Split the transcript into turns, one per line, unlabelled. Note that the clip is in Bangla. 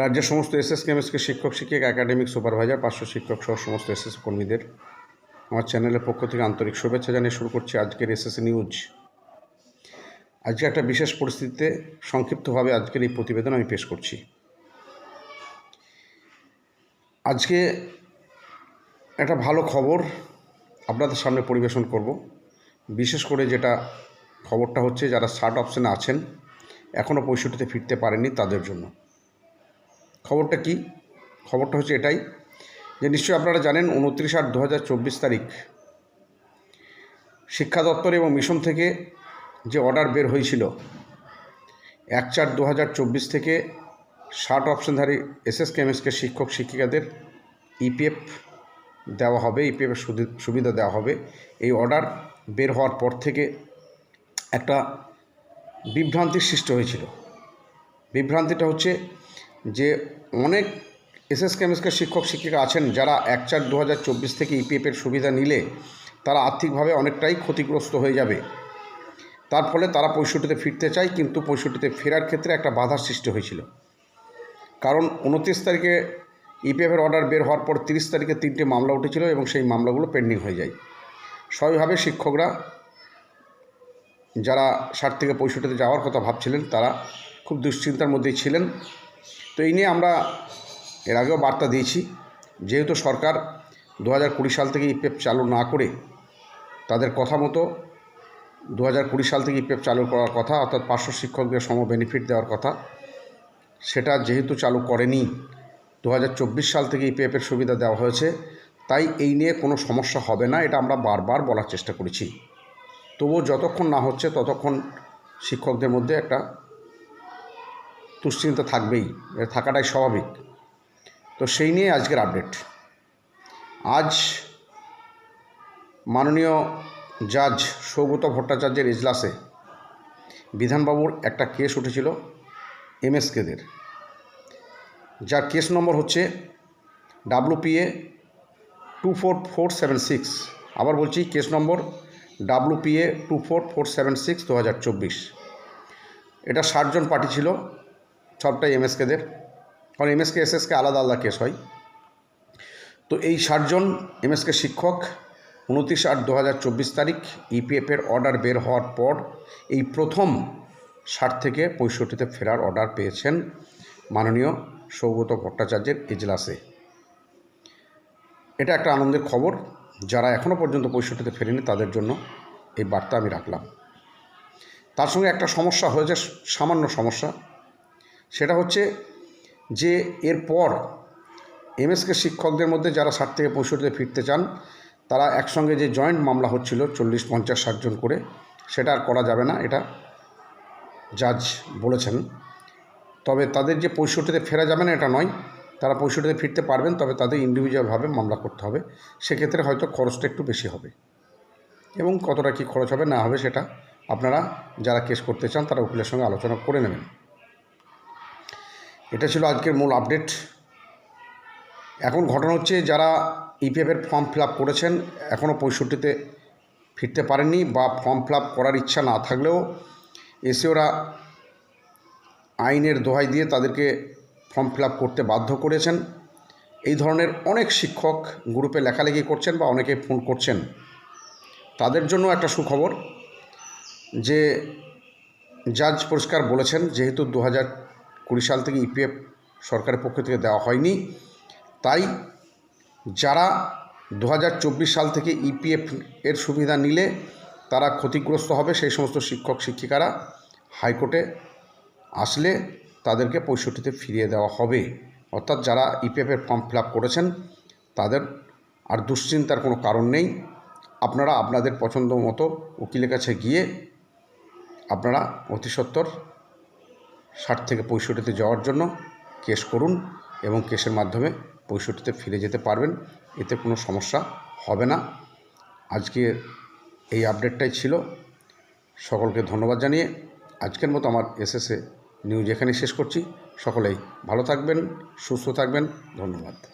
রাজ্যের সমস্ত এসএস কেমএসকে শিক্ষক, শিক্ষিকা একাডেমিক সুপারভাইজার পাঁচশো শিক্ষক সহ সমস্ত এসএস কর্মীদের আমার চ্যানেলের পক্ষ থেকে আন্তরিক শুভেচ্ছা জানিয়ে শুরু করছি আজকের এসএস নিউজ আজকে একটা বিশেষ পরিস্থিতিতে সংক্ষিপ্তভাবে আজকের এই প্রতিবেদন আমি পেশ করছি। আজকে একটা ভালো খবর আপনাদের সামনে পরিবেশন করব। বিশেষ করে যেটা খবরটা হচ্ছে যারা শার্ট অপশানে আছেন এখনও পঁয়ষট্টিতে ফিরতে পারেননি তাদের জন্য। খবরটা কি? খবরটা হচ্ছে এটাই যে নিশ্চয়ই আপনারা জানেন উনত্রিশ আট দু তারিখ শিক্ষা দপ্তর এবং মিশন থেকে যে অর্ডার বের হয়েছিল, এক চার দু থেকে ষাট অপশনধারী এসএস কেমএসকে শিক্ষক শিক্ষিকাদের ইপিএফ দেওয়া হবে ইপিএফের সুবিধা দেওয়া হবে। এই অর্ডার বের হওয়ার পর থেকে একটা বিভ্রান্তির সৃষ্টি হয়েছিল। বিভ্রান্তিটা হচ্ছে যে অনেক এসএস কেমএসকে শিক্ষক, শিক্ষিকা আছেন যারা এক চার দু থেকে ইপিএফের সুবিধা নিলে তারা আর্থিকভাবে অনেকটাই ক্ষতিগ্রস্ত হয়ে যাবে। তার ফলে তারা পঁয়ষট্টিতে ফিরতে চায়, কিন্তু পঁয়ষট্টিতে ফেরার ক্ষেত্রে একটা বাধার সৃষ্টি হয়েছিল। কারণ উনত্রিশ তারিখে ইপিএফের অর্ডার বের হওয়ার পর তিরিশ তারিখে তিনটে মামলা উঠেছিল এবং সেই মামলাগুলো পেন্ডিং হয়ে যায়। স্বাভাবিকভাবে শিক্ষকরা যারা ষাট থেকে পঁয়ষট্টিতে যাওয়ার কথা ভাবছিলেন, তারা খুব দুশ্চিন্তার মধ্যেই ছিলেন। তো এই নিয়ে আমরা এর আগেও বার্তা দিয়েছি। যেহেতু সরকার দু হাজার কুড়ি সাল থেকে ইপিএফ চালু না করে তাদের কথা মতো দু হাজার কুড়ি সাল থেকে ইপিএফ চালু করার কথা, অর্থাৎ পাঁচশো শিক্ষকদের সম বেনিফিট দেওয়ার কথা, সেটা যেহেতু চালু করেনি, দু হাজার চব্বিশ সাল থেকে ইপিএফের সুবিধা দেওয়া হয়েছে, তাই এই নিয়ে কোনো সমস্যা হবে না, এটা আমরা বারবার বলার চেষ্টা করেছি। তবুও যতক্ষণ না হচ্ছে ততক্ষণ শিক্ষকদের মধ্যে একটা দুশ্চিন্তা থাকবেই এটা থাকাটাই স্বাভাবিক। তো সেই নিয়ে আজকের আপডেট আজ মাননীয় জাজ সৌগত ভট্টাচার্যের ইজলাসে বিধানবাবুর একটা কেস উঠেছিল এমএসকেদের যার কেস নম্বর হচ্ছে WPA two four four seven six আবার বলছি case number WPA two four four seven six দু হাজার চব্বিশ। এটা ষাটজন পার্টি ছিল। সবটাই এমএসকেদের। কারণ এমএসকে, এসএসকে আলাদা আলাদা কেস হয়। তো এই ষাটজন এমএসকে শিক্ষক উনত্রিশ আট দু তারিখ ইপিএফের অর্ডার বের হওয়ার পর এই প্রথম ষাট থেকে পঁয়ষট্টিতে ফেরার অর্ডার পেয়েছেন মাননীয় সৌগত ভট্টাচার্যের এজলাসে। এটা একটা আনন্দের খবর। যারা এখনও পর্যন্ত পঁয়ষট্টিতে ফেরেনি, তাদের জন্য এই বার্তা আমি রাখলাম। তার সঙ্গে একটা সমস্যা হয়েছে, সামান্য সমস্যা। সেটা হচ্ছে যে এরপর এমএসকে শিক্ষকদের মধ্যে যারা ষাট থেকে পঁয়ষট্টিতে ফিরতে চান, তারা একসঙ্গে যে জয়েন্ট মামলা হচ্ছিল চল্লিশ, পঞ্চাশ ষাটজন করে, সেটা আর করা যাবে না, এটা জাজ বলেছেন। তবে তাদের যে পঁয়ষট্টিতে ফেরা যাবে না, এটা নয়। তারা পঁয়ষট্টিতে ফিরতে পারবেন, তবে তাদের ইন্ডিভিজুয়ালভাবে মামলা করতে হবে। সেক্ষেত্রে হয়তো খরচটা একটু বেশি হবে। এবং কতটা কী খরচ হবে না হবে, সেটা আপনারা যারা কেস করতে চান, তারা উকিলের সঙ্গে আলোচনা করে নেবেন। এটা ছিল আজকের মূল আপডেট এখন ঘটনা হচ্ছে যারা ইপিএফের ফর্ম ফিল করেছেন এখনও পঁয়ষট্টিতে ফিরতে পারেননি বা ফর্ম ফিল করার ইচ্ছা না থাকলেও এসে ওরা আইনের দোহাই দিয়ে তাদেরকে ফর্ম ফিল করতে বাধ্য করেছেন। এই ধরনের অনেক শিক্ষক গ্রুপে লেখালেখি করছেন বা অনেকে ফোন করছেন। তাদের জন্য একটা সুখবর যে জাজ পরিষ্কার বলেছেন, যেহেতু দু হাজার কুড়ি সাল থেকে ইপিএফ সরকারের পক্ষ থেকে দেওয়া হয়নি। তাই যারা দু হাজার চব্বিশ সাল থেকে ইপিএফ এর সুবিধা নিলে তারা ক্ষতিগ্রস্ত হবে সেই সমস্ত শিক্ষক, শিক্ষিকারা হাইকোর্টে আসলে তাদেরকে পঁয়ষট্টিতে ফিরিয়ে দেওয়া হবে। অর্থাৎ যারা ইপিএফের ফর্ম ফিল করেছেন, তাদের আর দুশ্চিন্তার কোনো কারণ নেই। আপনারা আপনাদের পছন্দ মতো উকিলের কাছে গিয়ে আপনারা অতি সত্বর ষাট থেকে পঁয়ষট্টিতে যাওয়ার জন্য কেস করুন এবং কেসের মাধ্যমে পঁয়ষট্টিতে ফিরে যেতে পারবেন। এতে কোনো সমস্যা হবে না। আজকে এই আপডেটটাই ছিল। সকলকে ধন্যবাদ জানিয়ে আজকের মতো আমার এসএসএ নিউজ এখানে শেষ করছি। সকলেই ভালো থাকবেন, সুস্থ থাকবেন। ধন্যবাদ।